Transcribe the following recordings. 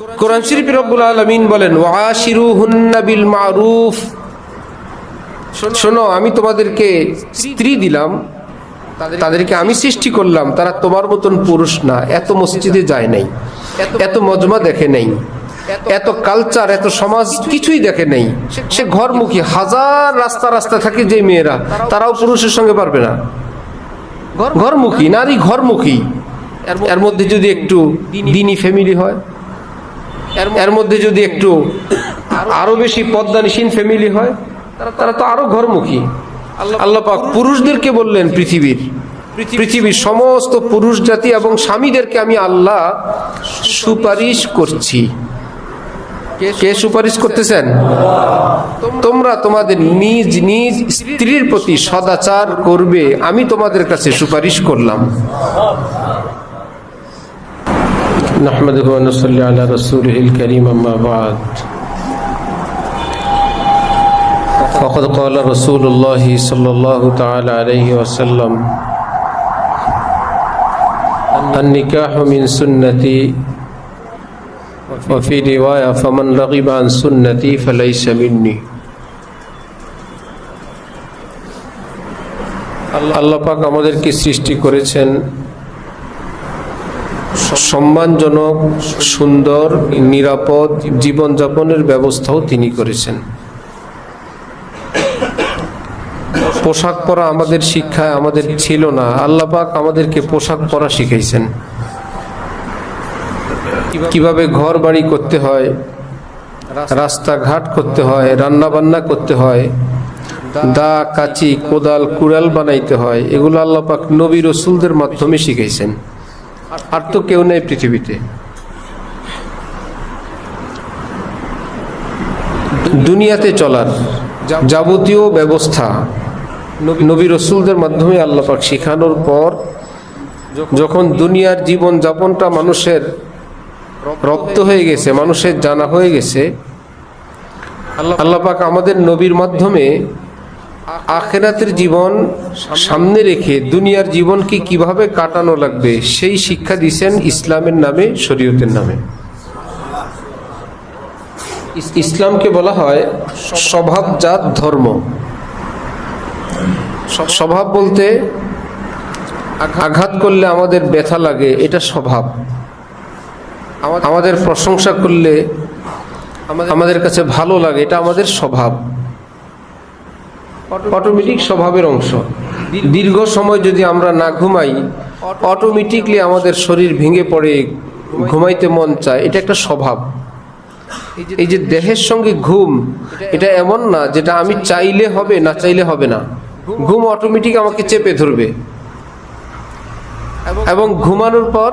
কোরআন শরীফ রব্বুল আলমিন বলেন ওয়াশিরু হুন্নাবিল মারুফ শোনো, আমি তোমাদেরকে স্ত্রী দিলাম, তাদেরকে আমি সৃষ্টি করলাম, তারা তোমার মতন পুরুষ না, এত মসজিদে যায় নাই, এত মজমা দেখে নাই, এত কালচার এত সমাজ কিছুই দেখে নেই। সে ঘরমুখী, হাজার রাস্তা রাস্তা থাকে যে মেয়েরা, তারাও পুরুষের সঙ্গে পারবে না। ঘরমুখী, নারী ঘরমুখী। এর মধ্যে যদি একটু দিনী ফ্যামিলি হয় এর মধ্যে যদি একটু আরও বেশি পদ্মানিসীন ফ্যামিলি হয় তারা তো আরও ঘরমুখী। আল্লাহ পাক পুরুষদেরকে বললেন পৃথিবীর। পৃথিবীর সমস্ত পুরুষ জাতি এবং স্বামীদেরকে আমি আল্লাহ সুপারিশ করছি। কে সুপারিশ করতেছেন? তোমরা তোমাদের নিজ নিজ স্ত্রীর প্রতি সদাচার করবে আমি তোমাদের কাছে সুপারিশ করলাম। نحمده ونصلي على رسوله الكريم أما بعد فقد قال رسول الله صلى الله تعالى عليه وسلم النكاح من سنتي وفي رواية فمن رغب عن سنتي فليس مني আল্লাহ পাক আমাদেরকে সৃষ্টি করেছেন সম্মানজনক, সুন্দর, নিরাপদ জীবনযাপনের ব্যবস্থাও তিনি করেছেন। পোশাক পরা আমাদের শিক্ষায় আমাদের ছিল না। আল্লাহ পাক আমাদেরকে পোশাক পরা শিখাইছেন। কীভাবে ঘর বাড়ি করতে হয়, রাস্তাঘাট করতে হয় রান্না বান্না করতে হয়, দা, কাচি, কোদাল, কুড়াল বানাইতে হয়, এগুলো আল্লাহ পাক নবী রসুলদের মাধ্যমে শিখাইছেন। আর তো কেউ নেই পৃথিবীতে। দুনিয়াতে চলার যাবতীয় ব্যবস্থা নবী রসুলদের মাধ্যমে আল্লাপাক শেখানোর পর যখন দুনিয়ার জীবন যাপনটা মানুষের রপ্ত হয়ে গেছে, মানুষের জানা হয়ে গেছে আল্লাপাক আমাদের নবীর মাধ্যমে আখেরাতের জীবন সামনে রেখে দুনিয়ার জীবনকে কীভাবে কাটানো লাগবে, সেই শিক্ষা দিচ্ছেন ইসলামের নামে, শরীয়তের নামে। ইসলামকে বলা হয় স্বভাবজাত ধর্ম। স্বভাব বলতে আঘাত করলে আমাদের ব্যথা লাগে, এটা স্বভাব। আমাদের প্রশংসা করলে আমাদের কাছে ভালো লাগে, এটা আমাদের স্বভাব। অটোমেটিক স্বভাবের অংশ। দীর্ঘ সময় যদি আমরা না ঘুমাই অটোমেটিকলি আমাদের শরীর ভেঙে পড়ে, ঘুমাইতে মন চায়, এটা একটা স্বভাব। এই যে দেহের সঙ্গে ঘুম, এটা এমন না যেটা আমি চাইলে হবে, না চাইলে হবে না। ঘুম অটোমেটিক আমাকে চেপে ধরবে। এবং ঘুমানোর পর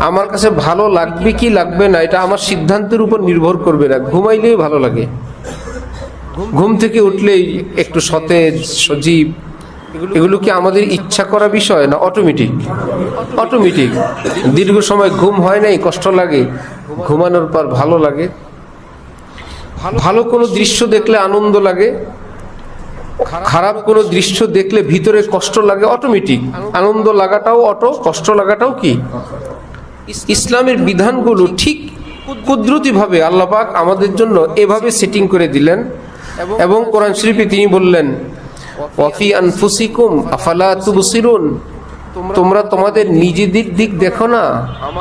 আমার কাছে ভালো লাগবে কি লাগবে না, এটা আমার সিদ্ধান্তের উপর নির্ভর করবে না। ঘুমাইলেই ভালো লাগে। ঘুম থেকে উঠলেই একটু সতেজ, সজীব, এগুলো কি আমাদের ইচ্ছা করা বিষয় না অটোমেটিক অটোমেটিক দীর্ঘ সময় ঘুম হয় নাই, কষ্ট লাগে, ঘুমানোর পর ভালো লাগে। ভালো কোনো দৃশ্য দেখলে আনন্দ লাগে, খারাপ কোনো দৃশ্য দেখলে ভিতরে কষ্ট লাগে অটোমেটিক আনন্দ লাগাটাও অটো কষ্ট লাগাটাও কি? ইসলামের বিধানগুলো ঠিক কুদরতিভাবে আল্লাপাক আমাদের জন্য এভাবে সেটিং করে দিলেন। এবং কোরআন শরীফে তিনি বললেন, ওয়াফি আনফুসিকুম, আফালা তুবসিরুন? তোমরা তোমাদের নিজেদের দিক দেখো না,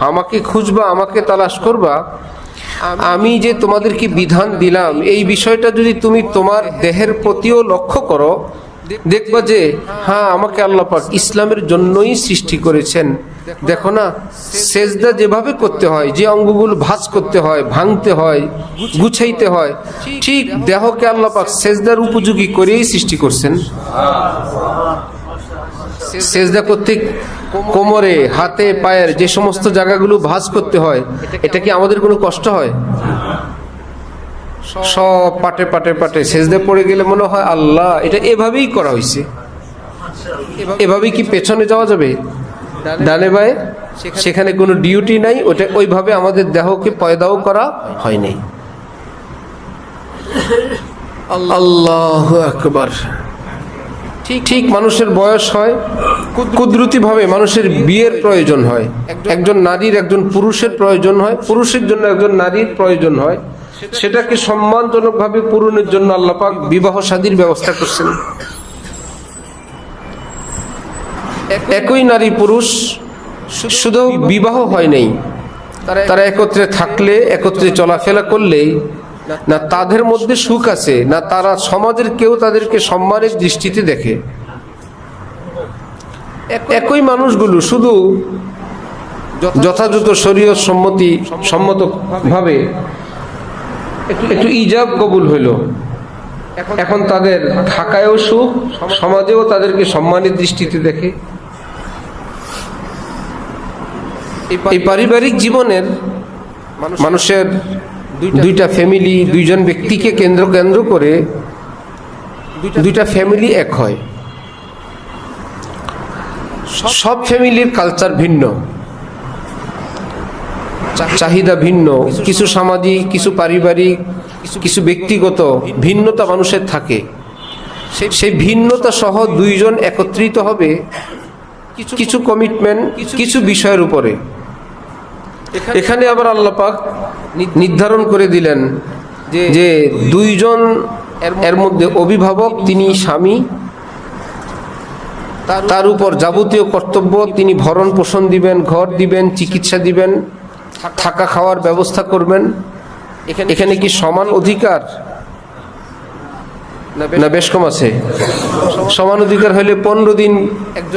আমাকে খুঁজবা, আমাকে তালাশ করবা। আমি যে তোমাদেরকে বিধান দিলাম, এই বিষয়টা যদি তুমি তোমার দেহের প্রতিও লক্ষ্য করো দেখবা যে হ্যাঁ আমাকে আল্লাহ পাক ইসলামের জন্যই সৃষ্টি করেছেন। দেখো না, সেজদা যেভাবে করতে হয়, যে অঙ্গগুলো ভাঁজ করতে হয়, ভাঙতে হয়, গুছাইতে হয়, ঠিক দেহকে আল্লাহ পাক সেজদার উপযোগী করেই সৃষ্টি করছেন। সেজদা করতে কোমরে, হাতে, পায়ের যে সমস্ত জায়গাগুলো ভাঁজ করতে হয়, এটা কি আমাদের কোনো কষ্ট হয়? সব পাটে পাটে পাটে সেজদে পড়ে গেলে মনে হয় আল্লাহ এটা এভাবেই করা হয়েছে। এভাবেই কি পেছনে যাওয়া যাবে? ডানে বায়ে? সেখানে কোনো ডিউটি নাই ওটা ওইভাবে আমাদের দেহকে পয়দাও করা হয়নি আল্লাহ আকবার। ঠিক ঠিক মানুষের বয়স হয় কুদরতি ভাবে মানুষের বিয়ের প্রয়োজন হয়। একজন নারীর একজন পুরুষের প্রয়োজন হয় পুরুষের জন্য একজন নারীর প্রয়োজন হয়। সেটাকে সম্মানজনকভাবে পূরণের জন্য আল্লাপাক বিবাহ শাদীর ব্যবস্থা করছেন। একই নারী পুরুষ শুধু বিবাহ হয় নাই তারা একত্রে থাকলে একত্রে চলাফেরা করলে না তাদের মধ্যে সুখ আছে না তারা সমাজের কেউ তাদেরকে সম্মানের দৃষ্টিতে দেখে। একই মানুষগুলো শুধু যথাযথ শরীয় সম্মতি সম্মত ভাবে একটু একটু ইজাব কবুল হইল। এখন তাদের থাকায়ও সুখ সমাজেও তাদেরকে সম্মানের দৃষ্টিতে দেখে। এই পারিবারিক জীবনের মানুষের দুইটা ফ্যামিলি দুইজন ব্যক্তিকে কেন্দ্র কেন্দ্র করে দুইটা ফ্যামিলি এক হয়। সব ফ্যামিলির কালচার ভিন্ন। চাহিদা ভিন্ন কিছু সামাজিক কিছু পারিবারিক কিছু ব্যক্তিগত ভিন্নতা মানুষের থাকে। সেই ভিন্নতা সহ দুইজন একত্রিত হবে কিছু কমিটমেন্ট কিছু বিষয়ের উপরে। এখানে আবার আল্লাপাক নির্ধারণ করে দিলেন যে দুইজন এর মধ্যে অভিভাবক তিনি স্বামী তার উপর যাবতীয় কর্তব্য তিনি ভরণ পোষণ দিবেন ঘর দিবেন চিকিৎসা দিবেন। থাকা খাওয়ার ব্যবস্থা করবেন? এখানে কি সমান অধিকার? না বেশ কম আছে। সমান অধিকার হলে পনেরো দিন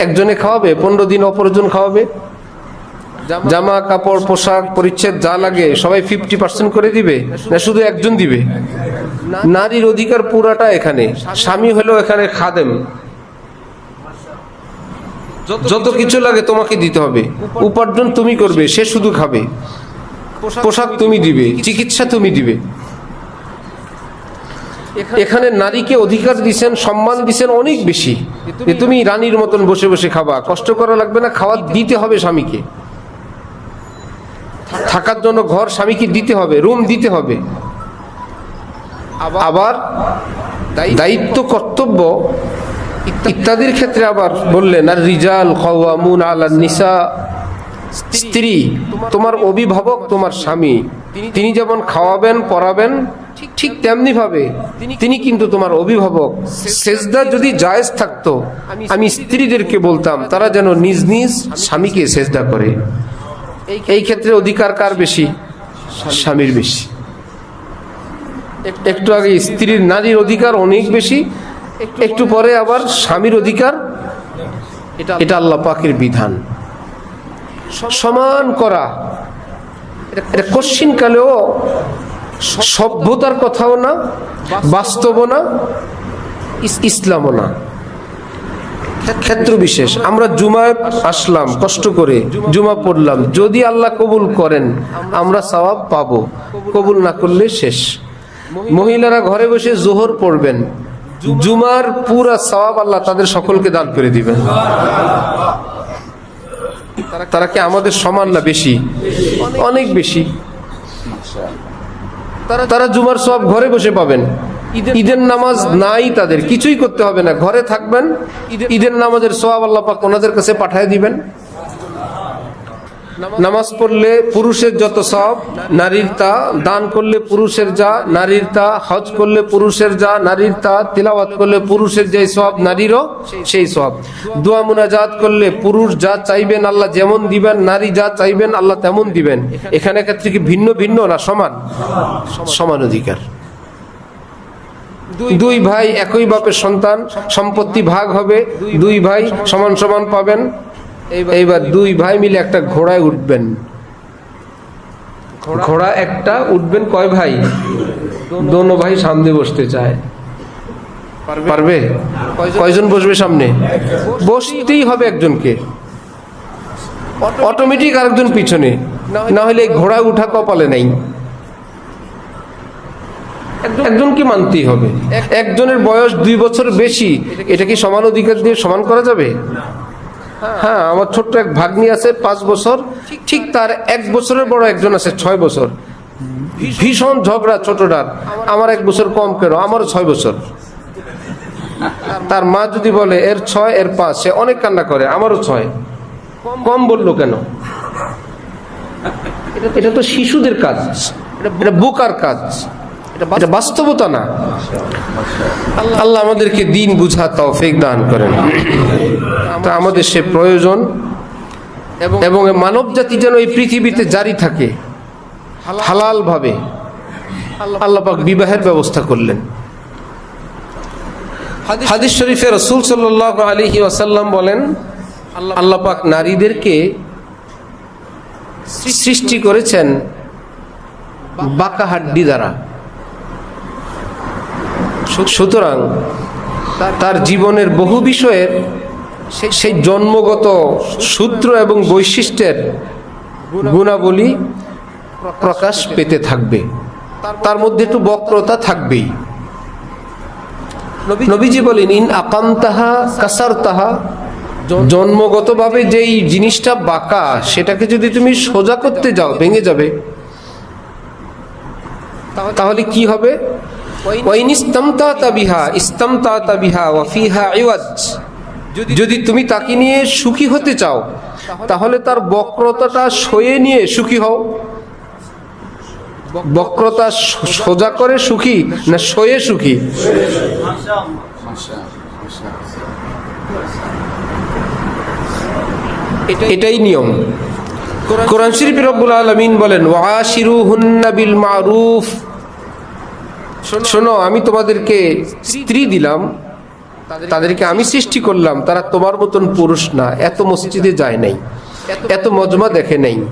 একজনে খাওয়াবে পনেরো দিন অপরজন খাওয়াবে। জামা কাপড় পোশাক পরিচ্ছেদ যা লাগে সবাই ফিফটি পার্সেন্ট করে দিবে। না শুধু একজন দিবে। নারীর অধিকার পুরাটা এখানে। স্বামী হলো এখানে খাদেম। যত কিছু লাগে তোমাকে দিতে হবে। উপার্জন তুমি করবে সে শুধু খাবে। পোশাক তুমি দিবে। চিকিৎসা তুমি দিবে। এখানে নারীকে অধিকার দিছেন সম্মান দিছেন অনেক বেশি। যে তুমি রানীর মতন বসে বসে খাবা। কষ্ট করা লাগবে না খাওয়া দিতে হবে স্বামীকে। থাকার জন্য ঘর স্বামীকে দিতে হবে রুম দিতে হবে। আবার দায়িত্ব কর্তব্য ইত্যাদির ক্ষেত্রে আবার বললেন, আর রিজাল কওয়ামুন আলা নিসা। স্ত্রী, তোমার অভিভাবক তোমার স্বামী, তিনি যেমন খাওয়াবেন, পড়াবেন, ঠিক তেমনি ভাবে তিনি কিন্তু তোমার অভিভাবক। সেজদা যদি জায়েজ থাকতো, আমি স্ত্রীদেরকে বলতাম, তারা যেন নিজ নিজ স্বামীকে সেজদা করে। এই ক্ষেত্রে অধিকার কার বেশি? স্বামীর বেশি। একটু আগে স্ত্রীর নারীর অধিকার অনেক বেশি একটু পরে আবার স্বামীর অধিকার, এটা আল্লাহ পাকের বিধান। সমান করা। এটা কশ্চিন কালেও সভ্যতার কথাও না বাস্তব না ইসলামও না। ক্ষেত্র বিশেষ। আমরা জুমায় আসলাম, কষ্ট করে জুমা পড়লাম। যদি আল্লাহ কবুল করেন, আমরা সওয়াব পাবো। কবুল না করলে শেষ। মহিলারা ঘরে বসে জোহর পড়বেন। জুমার পুরা সওয়াব আল্লাহ তাদের সকলকে দান করে দিবেন। তারা কি আমাদের সমান না বেশি? অনেক বেশি। তারা তারা জুমার সব ঘরে বসে পাবেন। ঈদের নামাজ নাই তাদের কিছুই করতে হবে না। ঘরে থাকবেন ঈদের নামাজের সোয়াব আল্লাহ পাক ওনাদের কাছে পাঠিয়ে দিবেন। নামাজ পড়লে পুরুষের যত সব নারীর তা দান করলে পুরুষের যা নারীর তা হজ করলে পুরুষের যা নারীর তা তিলাওয়াত করলে পুরুষের যে সব নারীরও সেই সব। দোয়া মুনাজাত করলে পুরুষ যা চাইবেন আল্লাহ যেমন দিবেন নারী যা চাইবেন আল্লাহ তেমন দিবেন। এখানে ক্ষেত্রে কি ভিন্ন ভিন্ন না সমান? সমান অধিকার। দুই ভাই একই বাপের সন্তান সম্পত্তি ভাগ হবে। দুই ভাই সমান সমান পাবেন। এইবার দুই ভাই মিলে একটা ঘোড়ায় উঠবেন। ঘোড়া একটা উঠবেন কয় ভাই? দোনো ভাই সামনে বসতে চায়। পারবে? কয়জন? বসবে সামনে? বসতেই হবে একজনকে। অটোমেটিক আরেকজন পিছনে। না হলে ঘোড়া উঠা কপালে নাই। একজনকে মানতেই হবে। একজনের বয়স দুই বছর বেশি। এটা কি সমান অধিকার দিয়ে সমান করা যাবে? হ্যাঁ। আমার ছোট্ট এক ভাগ্নি আছে পাঁচ বছর। ঠিক তার এক বছরের বড় একজন আছে ছয় বছর। ভীষণ ঝগড়া ছোটটার। আমার এক বছর কম কেন? আমারও ছয় বছর। তার মা যদি বলে এর ছয় এর পাঁচ সে অনেক কান্না করে আমারও ছয়। কম বলল কেন? এটা তো শিশুদের কাজ। এটা বোকার কাজ। এটা বাস্তবতা না। আল্লাহ আমাদেরকে দিন বুঝা তৌফিক দান করেন। তা আমাদের সে প্রয়োজন। এবং মানব জাতি যেন এই পৃথিবীতে জারি থাকে। হালাল ভাবে আল্লাহ বিবাহের ব্যবস্থা করলেন। হাদিস শরীফে রসুল সাল্লাহ আলহি ওয়াসাল্লাম বলেন আল্লাহ পাক নারীদেরকে সৃষ্টি করেছেন বাঁকা হাড্ডি দ্বারা। সুতরাং তার জীবনের বহু বিষয়ের সেই জন্মগত সূত্র এবং বৈশিষ্ট্যের গুণাবলী প্রকাশ পেতে থাকবে। তার মধ্যে একটু বক্রতা থাকবেই। নবীজি বলেন ইন আকান্তাহা কাসার তাহা জন্মগতভাবে যেই জিনিসটা বাঁকা সেটাকে যদি তুমি সোজা করতে যাও ভেঙে যাবে তাহলে কি হবে? যদি তুমি তাকে নিয়ে সুখী হতে চাও তাহলে তার বক্রতাটা সয়ে নিয়ে সুখী হও। বক্রতা সোজা করে সুখী না সয়ে সুখী? এটাই নিয়ম। কোরআন শরীফ রব্বুল আলমিন বলেন ওয়াশিরু হুন্না বিল মারুফ। শোনো আমি তোমাদেরকে স্ত্রী দিলাম। তাদেরকে আমি সৃষ্টি করলাম। তারা তোমার মতন পুরুষ না। এত মসজিদে যায় নাই। এত মজমা দেখে নাই।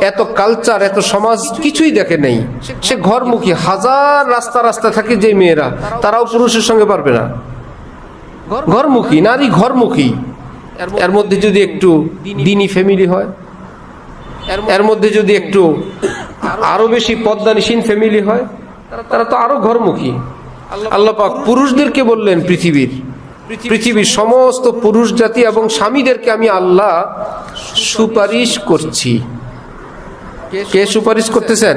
এত কালচার এত সমাজ কিছুই দেখে নেই। সে ঘরমুখী। হাজার রাস্তা রাস্তা থাকে যে মেয়েরা। তারাও পুরুষের সঙ্গে পারবে না। ঘরমুখী। নারী ঘরমুখী। এর মধ্যে যদি একটু দিনী ফ্যামিলি হয়। এর মধ্যে যদি একটু আরও বেশি পদ্মানিসীন ফ্যামিলি হয়। তারা তো আরও ঘরমুখী। আল্লাহ পাক পুরুষদেরকে বললেন পৃথিবীর। পৃথিবীর সমস্ত পুরুষ জাতি এবং স্বামীদেরকে আমি আল্লাহ সুপারিশ করছি। কে সুপারিশ করতেছেন?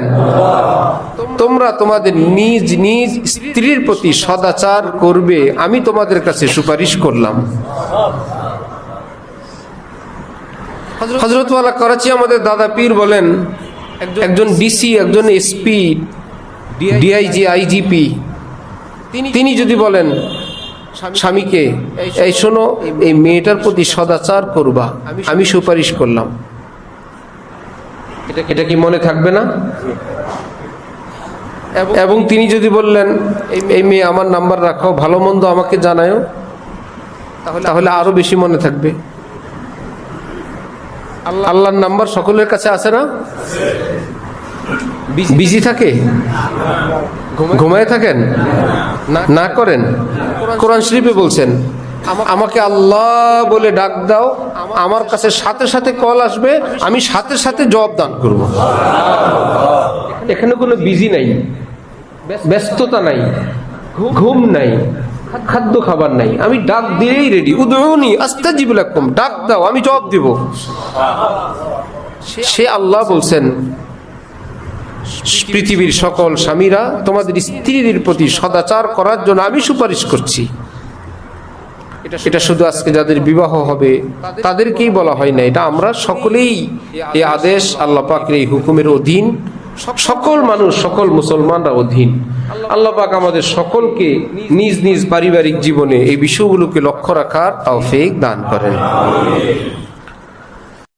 তোমরা তোমাদের নিজ নিজ স্ত্রীর প্রতি সদাচার করবে, আমি তোমাদের কাছে সুপারিশ করলাম। হজরতওয়ালা করাচি আমাদের দাদা পীর বলেন, একজন ডিসি, একজন এসপি ডিআইজি আইজিপি তিনি যদি বলেন স্বামীকে এই শোনো এই মেয়েটার প্রতি সদাচার করবা আমি সুপারিশ করলাম। এটা কি মনে থাকবে না? এবং তিনি যদি বললেন এই মেয়ে আমার নাম্বার রাখো ভালো মন্দ আমাকে জানায়ও তাহলে আরও বেশি মনে থাকবে। আল্লাহর নাম্বার সকলের কাছে আছে না? বিজি থাকে? ঘুমায় থাকেন? না। করেন? কোরআন শরীফে বলছেন আমাকে আল্লাহ বলে ডাক দাও আমার কাছে সাথে সাথে কল আসবে আমি সাথে সাথে জবাব দান করব। এখানে কোনো বিজি নাই ব্যস্ততা নাই ঘুম নাই খাদ্য খাবার নাই। আমি ডাক দিয়েই রেডি উদয়নি আস্তে জীবলাক্রম ডাক দাও আমি জবাব দিব। সে আল্লাহ বলছেন পৃথিবীর সকল স্বামীরা তোমাদের স্ত্রীদের প্রতি সদাচার করার জন্য আমি সুপারিশ করছি। এটা শুধু আজকে যাদের বিবাহ হবে, তাদেরকেই বলা হয় না। এটা আমরা সকলেই এই আদেশ, আল্লাহ পাকের এই হুকুমের অধীন। সকল মানুষ, সকল মুসলমানরা অধীন। আল্লাহ পাক আমাদের সকলকে নিজ নিজ পারিবারিক জীবনে এই বিষয়গুলোকে লক্ষ্য রাখার তৌফিক দান করেন।